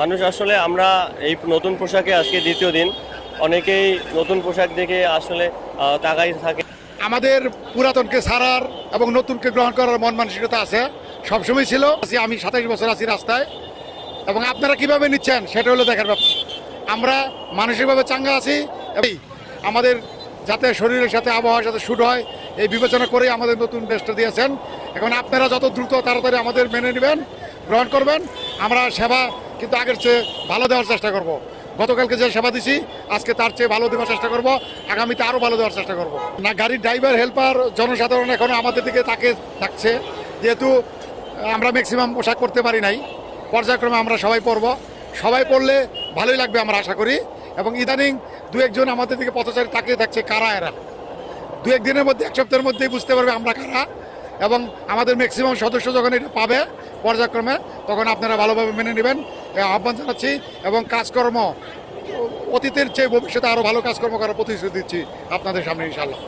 মানুষ আসলে আমরা এই নতুন পোশাকে আজকে দ্বিতীয় দিন। অনেকেই নতুন পোশাক দেখে আসলে তাকাই থাকে। আমাদের পুরাতনকে ছাড়ার এবং নতুনকে গ্রহণ করার মন মানসিকতা আছে, সবসময় ছিল। আমি সাতাশ বছর আছি রাস্তায়। এবং আপনারা কীভাবে নিচ্ছেন সেটা হলো দেখার ব্যাপার। আমরা মানসিকভাবে চাঙ্গা আছি আমাদের যাতে শরীরের সাথে আবহাওয়ার সাথে শুট হয়, এই বিবেচনা করেই আমাদের নতুন ড্রেসটা দিয়েছেন। এখন আপনারা যত দ্রুত তাড়াতাড়ি আমাদের মেনে নেবেন, গ্রহণ করবেন, আমরা সেবা কিন্তু আগের চেয়ে ভালো দেওয়ার চেষ্টা করব। গতকালকে যে সেবা দিছি, আজকে তার চেয়ে ভালো দেওয়ার চেষ্টা করব। আগামীতে আরও ভালো দেওয়ার চেষ্টা করব। না, গাড়ির ড্রাইভার, হেল্পার, জনসাধারণ এখনও আমাদের দিকে তাকে থাকছে। যেহেতু আমরা ম্যাক্সিমাম পোশাক করতে পারি নাই। পর্যায়ক্রমে আমরা সবাই পরব। সবাই পড়লে ভালোই লাগবে আমরা আশা করি। এবং ইদানিং দু একজন আমাদের দিকে পথচারী তাকিয়ে থাকছে, কারা এরা? দু একদিনের মধ্যে, এক সপ্তাহের মধ্যেই বুঝতে পারবে আমরা কারা। এবং আমাদের ম্যাক্সিমাম সদস্য যখন এটা পাবে পর্যায়ক্রমে, তখন আপনারা ভালোভাবে মেনে নেবেন। আহ্বান জানাচ্ছি এবং কাজকর্ম, অতীতের চেয়ে ভবিষ্যতে আরও ভালো কাজকর্ম করার প্রতিশ্রুতি দিচ্ছি আপনাদের সামনে ইনশাল্লাহ